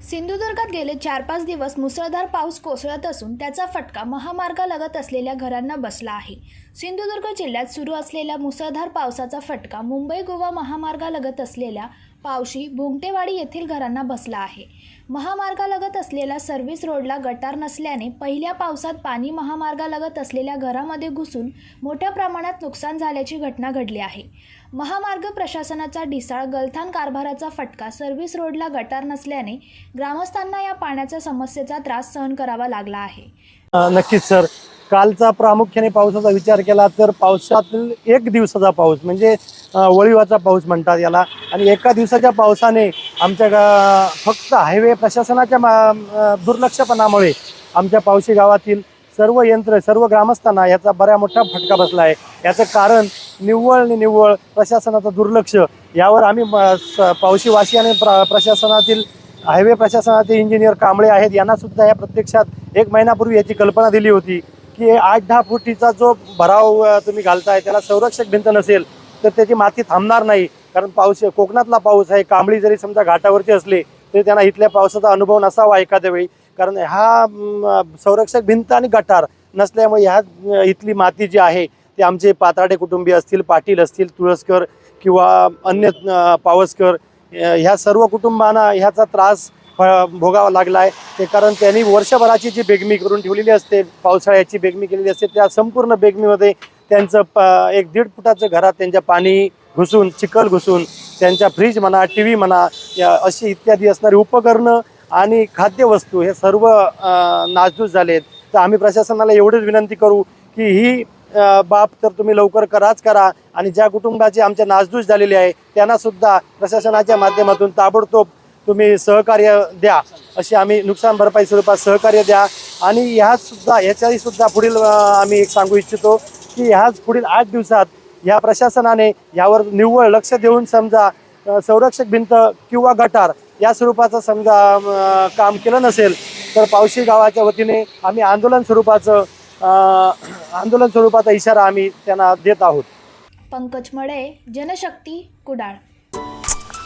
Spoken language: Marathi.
सिंधुदुर्गात गेले चार पाच दिवस मुसळधार पाऊस कोसळत असून त्याचा फटका महामार्गालगत असलेल्या घरांना बसला आहे. सिंधुदुर्ग जिल्ह्यात सुरू असलेल्या मुसळधार पावसाचा फटका मुंबई गोवा महामार्गालगत असलेल्या पावशी भोंगटेवाडी येथील घरांना बसला आहे. महामार्गालगत असलेल्या सर्व्हिस रोडला गटार नसल्याने पहिल्या पावसात पाणी महामार्गालगत असलेल्या घरामध्ये घुसून मोठ्या प्रमाणात नुकसान झाल्याची घटना घडली आहे. महामार्ग प्रशासनाचा ढिसाळ गलथान कारभाराचा फटका सर्व्हिस रोडला गटार नसल्याने ग्रामस्थांना या पाण्याच्या समस्येचा त्रास सहन करावा लागला आहे. नक्कीच सर. कालचा प्रामुख्याने पावसाचा विचार केला तर पावसातील एक दिवसाचा पाऊस म्हणजे वळिवाचा वळीवाचा पाऊस म्हणतात याला. आणि एका दिवसाच्या पावसाने आमच्या गा फक्त हायवे प्रशासनाच्या मा- दुर्लक्षपणामुळे आमच्या पावशी गावातील सर्व यंत्र सर्व ग्रामस्थांना याचा बऱ्या मोठा फटका बसला आहे. याचं कारण निव्वळ आणि निव्वळ प्रशासनाचं दुर्लक्ष यावर आम्ही म, स- पावशीवासी आणि प्र प्रशासनातील हायवे प्रशासनाचे इंजिनियर कांबळे आहेत यांनासुद्धा या प्रत्यक्षात एक महिन्यापूर्वी याची कल्पना दिली होती. की आठ दहा फुटीचा जो भराव तुम्ही घालताय त्याला संरक्षक भिंत नसेल तर त्याची माती थांबणार नाही. कारण पाऊस कोकणातला पाऊस आहे कांबळी जरी समजा घाटावरची असली तरी त्यांना इथल्या पावसाचा अनुभव नसावा एखाद्या वेळी. कारण हा संरक्षक भिंत आणि गटार नसल्यामुळे ह्या इथली माती जी आहे ते आमचे पाताडे कुटुंबीय असतील पाटील असतील तुळसकर किंवा अन्य पावसकर ह्या सर्व कुटुंबांना ह्याचा त्रास भोगावा लागला आहे ते कारण त्यांनी वर्षभराची जी बेगमी करून ठेवलेली असते पावसाळ्याची बेगमी केलेली असते त्या संपूर्ण बेगमीमध्ये त्यांचं प एक दीड फुटाचं घरात त्यांच्या पाणी घुसून चिखल घुसून त्यांच्या फ्रीज म्हणा टी व्ही म्हणा या अशी इत्यादी असणारी उपकरणं आणि खाद्यवस्तू हे सर्व नाजूस झालेत. तर आम्ही प्रशासनाला एवढीच विनंती करू की ही बाब तर तुम्ही लवकर कराच करा आणि ज्या कुटुंबाची आमच्या नासधूस झालेली आहे त्यांनासुद्धा प्रशासनाच्या माध्यमातून ताबडतोब तुम्ही सहकार्य द्या. अशी आम्ही नुकसान भरपाई स्वरूपात सहकार्य द्या. आणि ह्यासुद्धा ह्याच्याही सुद्धा पुढील आम्ही एक सांगू इच्छितो की ह्याच पुढील आठ दिवसात ह्या प्रशासनाने यावर निव्वळ लक्ष देऊन समजा संरक्षक भिंत किंवा गटार या स्वरूपाचं समजा काम केलं नसेल तर पावशी गावाच्या वतीने आम्ही आंदोलन स्वरूपाचं आंदोलन स्वरूपाचा इशारा आम्ही त्यांना देत आहोत. पंकज मळे जनशक्ती कुडाळ.